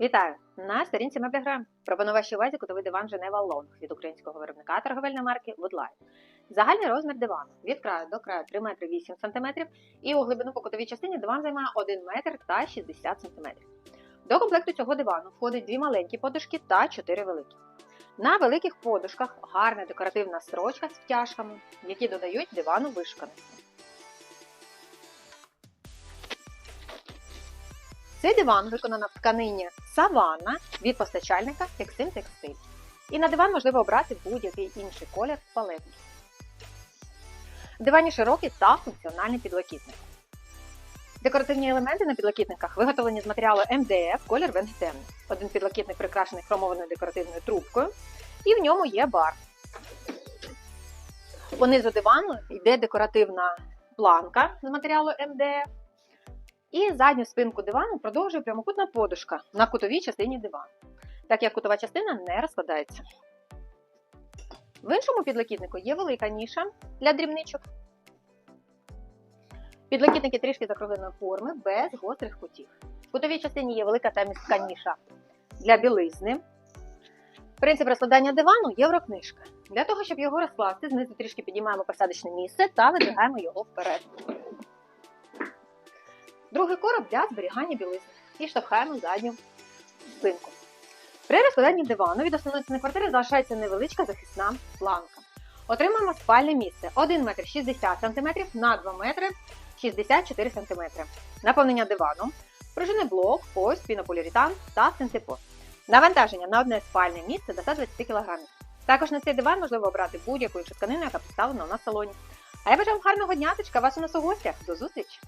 Вітаю! На сторінці Мебліграм. Пропоную вашій увазі кутовий диван Женева Лонг від українського виробника торговельної марки Woodline. Загальний розмір дивану від краю до краю 3 метри 8 см і у глибину по кутовій частині диван займає 1 метр та 60 см. До комплекту цього дивану входить дві маленькі подушки та 4 великі. На великих подушках гарна декоративна строчка з втяжками, які додають дивану вишуканості. Цей диван виконано в тканині Саванна від постачальника Exim Textile. І на диван можливо обрати будь-який інший колір з. Дивані широкий та функціональний підлокітник. Декоративні елементи на підлокітниках виготовлені з матеріалу МДФ колір венгтемний. Один підлокітник прикрашений хромованою декоративною трубкою, і в ньому є бар. Понизу дивану йде декоративна планка з матеріалу МДФ. І задню спинку дивану продовжує прямокутна подушка на кутовій частині дивану, так як кутова частина не розкладається. В іншому підлокітнику є велика ніша для дрібничок. Підлокітники трішки закругленої форми без гострих кутів. В кутовій частині є велика та містка ніша для білизни. Принцип розкладання дивану єврокнижка. Для того, щоб його розкласти, знизу трішки підіймаємо посадочне місце та видвигаємо його вперед. Другий короб для зберігання білизни і штовхаємо задню спинку. При розкладанні дивану від основної стіни квартири залишається невеличка захисна планка. Отримаємо спальне місце 1 метр 60 см на 2 метри 64 см. Наповнення дивану, пружинний блок, ось, пінополіуретан та синтепон. Навантаження на одне спальне місце до 120 кг. Також на цей диван можливо обрати будь-яку іншу тканину, яка представлена у нас в салоні. А я бажаю вам гарного дня, вас у нас у гостях. До зустрічі!